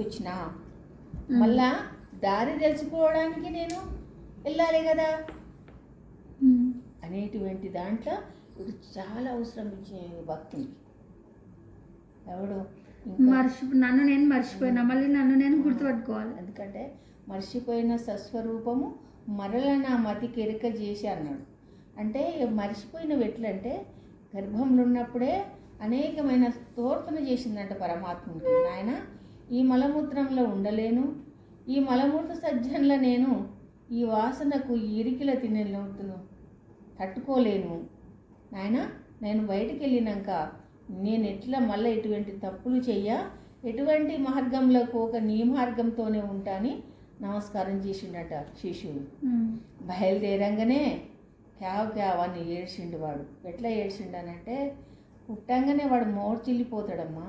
వచ్చిన మళ్ళా దారి తెలుసుకోవడానికి నేను వెళ్ళాలి కదా. అనేటువంటి దాంట్లో ఇప్పుడు చాలా అవసరం ఇచ్చింది భక్తునికి. ఎవడు? మర్చి నన్ను నేను మర్చిపోయినా మళ్ళీ నన్ను నేను గుర్తుపట్టుకోవాలి. ఎందుకంటే మర్చిపోయిన సస్వరూపము మరల నా మతి కెరిక చేసి అన్నాడు. అంటే మర్చిపోయినవి ఎట్లంటే గర్భంలో ఉన్నప్పుడే అనేకమైన తోర్తన చేసిందంట పరమాత్మునికి. నాయన ఈ మలమూత్రంలో ఉండలేను. ఈ మలమూత్ర సజ్జంలో నేను ఈ వాసనకు ఇరికిల తినలేను తట్టుకోలేను. నాయన నేను బయటికి వెళ్ళినాక నేను ఎట్లా మళ్ళీ ఎటువంటి తప్పులు చెయ్య? ఎటువంటి మార్గంలో పోక నీ మార్గంతోనే ఉంటాని నమస్కారం చేసిండట ఉమ్. బయలుదేరంగానే క్యావ్ క్యావ్ అని ఏడ్చిండు వాడు. ఎట్లా ఏడ్చిండనంటే పుట్టంగానే వాడు మోర్చిల్లిపోతాడమ్మా.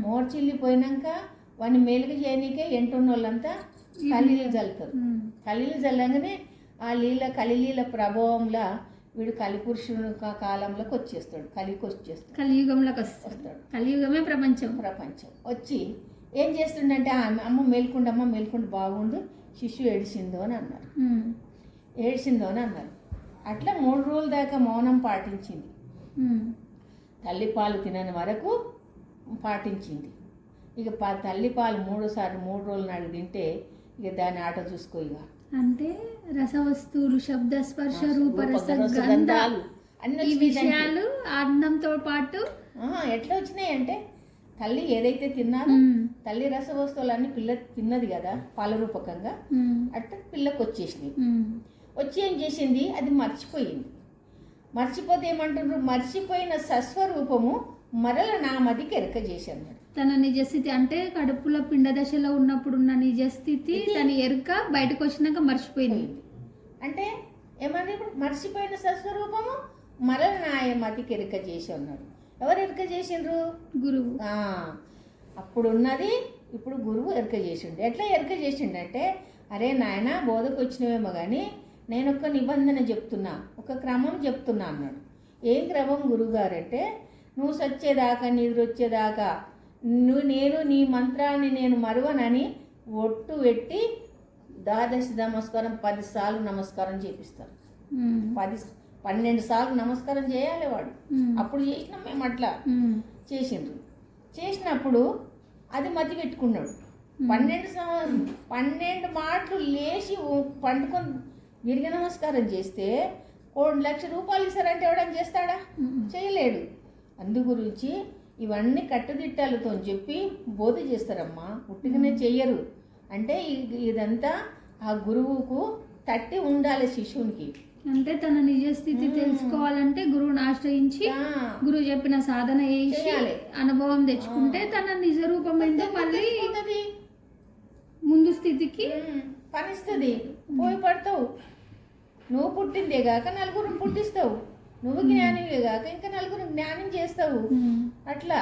మోర్చిల్లిపోయినాక వాడిని మేలుగు చేయనీకే ఎంటున్న వాళ్ళంతా కలీలు చల్లుతారు. కలిలు చల్లంగానే ఆ లీల కలిలీల ప్రభావంలో వీడు కలిపురుషుని కా- కాలంలోకి వచ్చేస్తాడు. కలికి వచ్చేస్తాడు. కలియుగంలోకి వస్తాడు. కలియుగమే ప్రపంచం. ప్రపంచం. వచ్చి ఏం చేస్తుండంటే "ఆ, అమ్మ మేల్కొండమ్మ మేల్కొండ బాగుండు శిశువు ఏడిసిందో అని అన్నారు. ఏడిసిందో అని అన్నారు. అట్లా మూడు రోజుల దాకా మౌనం పాటించింది. తల్లి పాలు తినని వరకు పాటించింది. ఇక ప తల్లి పాలు మూడు సార్లు మూడు రోజులు నాడు తింటే ఇక దాని ఆట చూసుకో ఇక అంటే రసవస్తువులు శబ్ద స్పర్శ రూప రస రూప, రస, గంధ గంధాలు అన్ని. విషయాలు అన్నంతో పాటు ఎట్లా వచ్చినాయి అంటే తల్లి ఏదైతే తిన్నారో. తల్లి రస వస్తువులన్నీ పిల్ల తిన్నది కదా పాల రూపకంగా. అట్లా పిల్లకు వచ్చేసినాయి. వచ్చి ఏం చేసింది అది మర్చిపోయింది మర్చిపోతే ఏమంటున్నారు మర్చిపోయిన సస్వరూపము మరల నా మదికి ఎరక చేసి అన్నాడు తన నిజస్థితి అంటే కడుపులో పిండ దశలో ఉన్నప్పుడు ఉన్న నిజస్థితి తన ఎరుక బయటకు వచ్చినాక మర్చిపోయింది. పోయింది. అంటే ఏమన్నా ఇప్పుడు మర్చిపోయిన సస్వరూపము మరల నా మతికి ఎరక చేసి అన్నాడు ఎవరు ఎరక చేసిండ్రు? గురువు. అప్పుడు ఉన్నది ఇప్పుడు గురువు ఎరక చేసిండు. ఎట్లా ఎరక చేసిండు అంటే అరే నాయన బోధకు వచ్చినవేమో కానీ నేను ఒక నిబంధన చెప్తున్నా ఒక క్రమం చెప్తున్నా అన్నాడు. ఏం క్రమం గురువుగారు అంటే నువ్వు సచ్చేదాకా నిద్ర వచ్చేదాకా నువ్వు నేను నీ మంత్రాన్ని నేను మరువనని ఒట్టు పెట్టి ద్వాదశి నమస్కారం పది సార్లు నమస్కారం చేపిస్తారు. పది పన్నెండు సార్లు నమస్కారం చేయాలి వాడు. అప్పుడు చేసినాం మేము అట్లా. చేసిండ్రు చేసినప్పుడు అది మతి పెట్టుకున్నాడు పన్నెండు పన్నెండు మాటలు లేచి పండుకొని దీర్ఘ నమస్కారం చేస్తే కోటి లక్ష రూపాయలు ఇస్తారంటే ఎవడని చేస్తాడా. చేయలేడు అందు గురించి ఇవన్నీ కట్టుదిట్టాలతో చెప్పి బోధ చేస్తారమ్మా. ఉట్టిగానే చెయ్యరు. అంటే ఇదంతా ఆ గురువుకు తట్టి ఉండాలి శిశువునికి అంటే తన నిజస్థితి తెలుసుకోవాలంటే గురువుని ఆశ్రయించి గురువు చెప్పిన సాధన చేసి. అనుభవం తెచ్చుకుంటే తన నిజ రూపం ఏందో మళ్ళీ. ముందు స్థితికి పనిస్తుంది. పోయి పడతావు. నువ్వు పుట్టిందే గాక నలుగురు పుట్టిస్తావు. నువ్వు జ్ఞానివే గాక ఇంకా నలుగురు జ్ఞానం చేస్తావు. అట్లా.